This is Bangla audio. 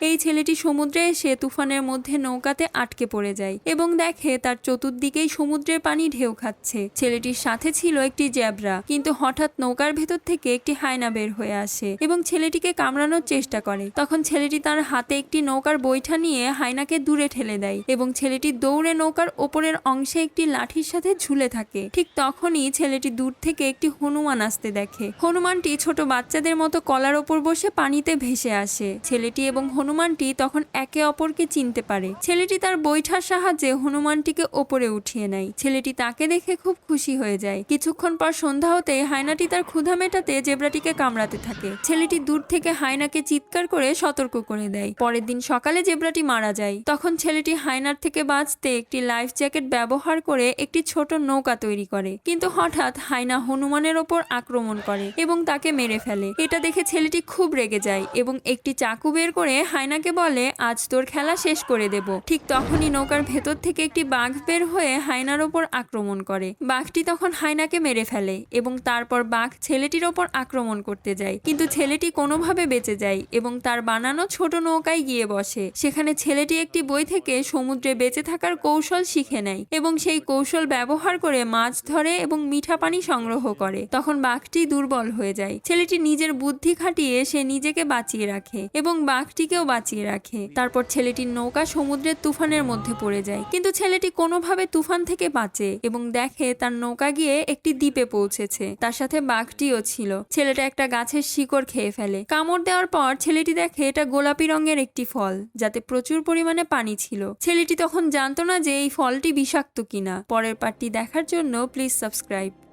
এই ছেলেটি সমুদ্রে এসে তুফানের মধ্যে নৌকাতে আটকে পড়ে যায় এবং দেখে তার চতুর্দিকেই সমুদ্রের পানি ঢেউ খাচ্ছে। ছেলেটির সাথে ছিল একটি জ্যাবরা, কিন্তু হঠাৎ নৌকার ভেতর থেকে একটি হায়না বের হয়ে আসে এবং ছেলেটিকে কামড়ানোর চেষ্টা করে। তখন ছেলেটি তার হাতে একটি নৌকার বৈঠা নিয়ে হায়নাকে দূরে ঠেলে দেয় এবং ছেলেটি দৌড়ে নৌকার ওপরের অংশে একটি লাঠির সাথে ঝুলে থাকে। ঠিক তখনই ছেলেটি দূর থেকে একটি হনুমান আসতে দেখে। হনুমানটি ছোট বাচ্চাদের মতো কলার ওপর বসে পানিতে ভেসে আসে। ছেলেটি এবং হনুমানটি তখন একে অপরকে চিনতে পারে। ছেলেটি তার বৈঠার সাহায্যে হনুমানটিকে ওপরে উঠিয়ে নেয়। ছেলেটি তাকে দেখে খুব খুশি হয়ে যায়। কিছুক্ষণ পর সন্ধ্যা হতে হায়নাটি তার ক্ষুধা মেটাতে জেব্রাটিকে কামড়াতে থাকে। ছেলেটি দূর থেকে হায়নাকে চিৎকার করে সতর্ক করে দেয়। পরের দিন সকালে জেব্রাটি মারা যায়। তখন ছেলেটি হায়নার থেকে বাঁচতে একটি লাইফ জ্যাকেট ব্যবহার করে একটি ছোট নৌকা তৈরি করে। কিন্তু হঠাৎ হায়না হনুমানের ওপর আক্রমণ করে এবং তাকে মেরে ফেলে। এটা দেখে ছেলেটি খুব রেগে যায় এবং একটি চাকু বের করে হায়নাকে বলে, আজ তোর খেলা শেষ করে দেব। ঠিক তখনই নৌকার ভেতর থেকে একটি বাঘ বের হয়ে হায়নার ওপর আক্রমণ করে। বাঘটি তখন হায়নাকে মেরে ফেলে এবং তারপর বাঘ ছেলেটির ওপর আক্রমণ করতে যায়। কিন্তু ছেলেটি কোনোভাবে বেঁচে যায় এবং তার বানানো ছোট নৌকায় গিয়ে বসে। সেখানে ছেলেটি একটি বই থেকে সমুদ্রে বেঁচে থাকার কৌশল শিখে নেয় এবং সেই কৌশল ব্যবহার করে মাছ ধরে এবং মিঠা পানি সংগ্রহ করে। তখন বাঘটি দুর্বল হয়ে যায়। ছেলেটি নিজের বুদ্ধি খাটিয়ে সে নিজেকে বাঁচিয়ে রাখে এবং বাঘটিকেও বাঁচিয়ে রাখে। তারপর ছেলেটির নৌকা সমুদ্রের তুফানের মধ্যে পড়ে যায়। কিন্তু ছেলেটি কোনোভাবে তুফান থেকে বাঁচে এবং দেখে তার নৌকা গিয়ে একটি দ্বীপে পৌঁছেছে। তার সাথে বাঘটিও ছিল। ছেলেটা একটা গাছের শিকড় খেয়ে ফেলে। কামড় দেওয়ার পর ছেলেটি দেখে এটা গোলাপি রঙের একটি ফল, যাতে প্রচুর পরিমাণে পানি ছিল। ছেলেটি তখন জানতো না যে এই ফলটি বিষাক্ত কিনা। পরের পার্টটি দেখার জন্য প্লিজ সাবস্ক্রাইব।